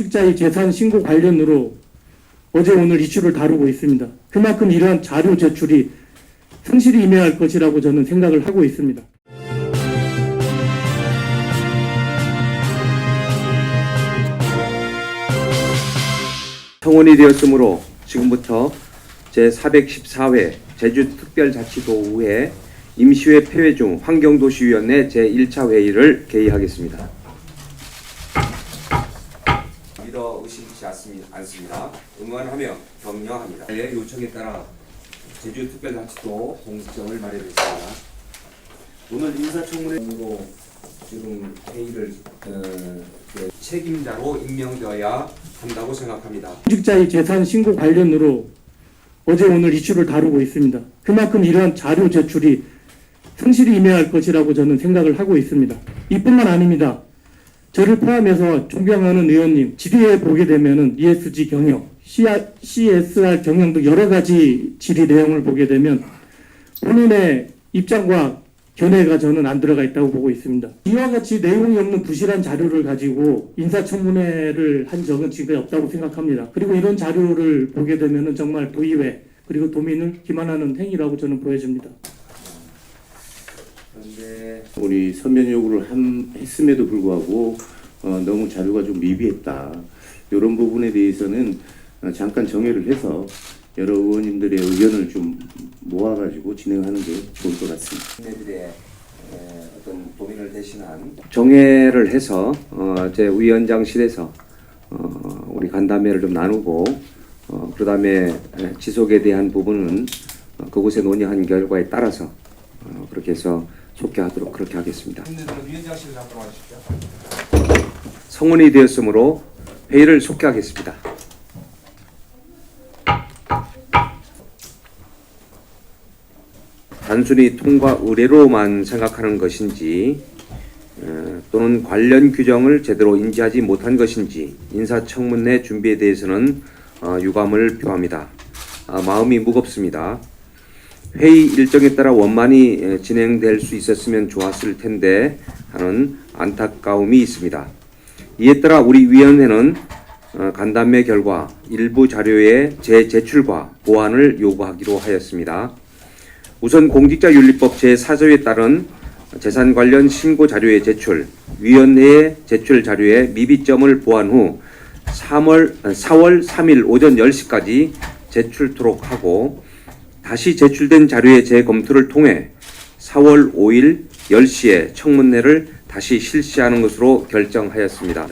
공직자의 재산 신고 관련으로 어제 오늘 이슈를 다루고 있습니다. 그만큼 이러한 자료 제출이 성실히 임해야 할 것이라고 저는 생각을 하고 있습니다. 성원이 되었으므로 지금부터 제414회 제주특별자치도의회 임시회 폐회 중 환경도시위원회 제1차 회의를 개의하겠습니다. 믿어 의심치 않습니다. 응원하며 격려합니다. 의 요청에 따라 제주특별자치도 공식점을 마련했습니다. 오늘 인사청문회로 지금 회의를 어, 그 책임자로 임명되어야 한다고 생각합니다. 공직자의 재산 신고 관련으로 어제 오늘 이슈를 다루고 있습니다. 그만큼 이러한 자료 제출이 성실히 임해야 할 것이라고 저는 생각을 하고 있습니다. 이뿐만 아닙니다. 저를 포함해서 존경하는 의원님 질의에 보게 되면은 ESG 경영, CSR 경영 등 여러 가지 질의 내용을 보게 되면 본인의 입장과 견해가 저는 안 들어가 있다고 보고 있습니다. 이와 같이 내용이 없는 부실한 자료를 가지고 인사청문회를 한 적은 지금까지 없다고 생각합니다. 그리고 이런 자료를 보게 되면은 정말 도의회 그리고 도민을 기만하는 행위라고 저는 보여집니다. 우리 서면 요구를 함- 했음에도 불구하고 어, 너무 자료가 좀 미비했다. 이런 부분에 대해서는 어, 잠깐 정회를 해서 여러 의원님들의 의견을 좀 모아가지고 진행하는 게 좋을 것 같습니다. 국민들의 에, 어떤 도민을 대신한 정회를 해서 어, 제 위원장실에서 어, 우리 간담회를 좀 나누고 어, 그다음에 에, 지속에 대한 부분은 어, 그곳에 논의한 결과에 따라서 어, 그렇게 해서 속개하도록 그렇게 하겠습니다. 성원이 되었으므로 회의를 속개하겠습니다. 단순히 통과 의뢰로만 생각하는 것인지 어, 또는 관련 규정을 제대로 인지하지 못한 것인지 인사청문회 준비에 대해서는 어, 유감을 표합니다. 아, 마음이 무겁습니다. 회의 일정에 따라 원만히 에, 진행될 수 있었으면 좋았을 텐데 하는 안타까움이 있습니다. 이에 따라 우리 위원회는 어, 간담회 결과 일부 자료의 재제출과 보완을 요구하기로 하였습니다. 우선 공직자윤리법 제4조에 따른 재산 관련 신고 자료의 제출, 위원회의 제출 자료의 미비점을 보완 후 3월, 4월 3일 오전 10시까지 제출토록 하고 다시 제출된 자료의 재검토를 통해 4월 5일 10시에 청문회를 다시 실시하는 것으로 결정하였습니다.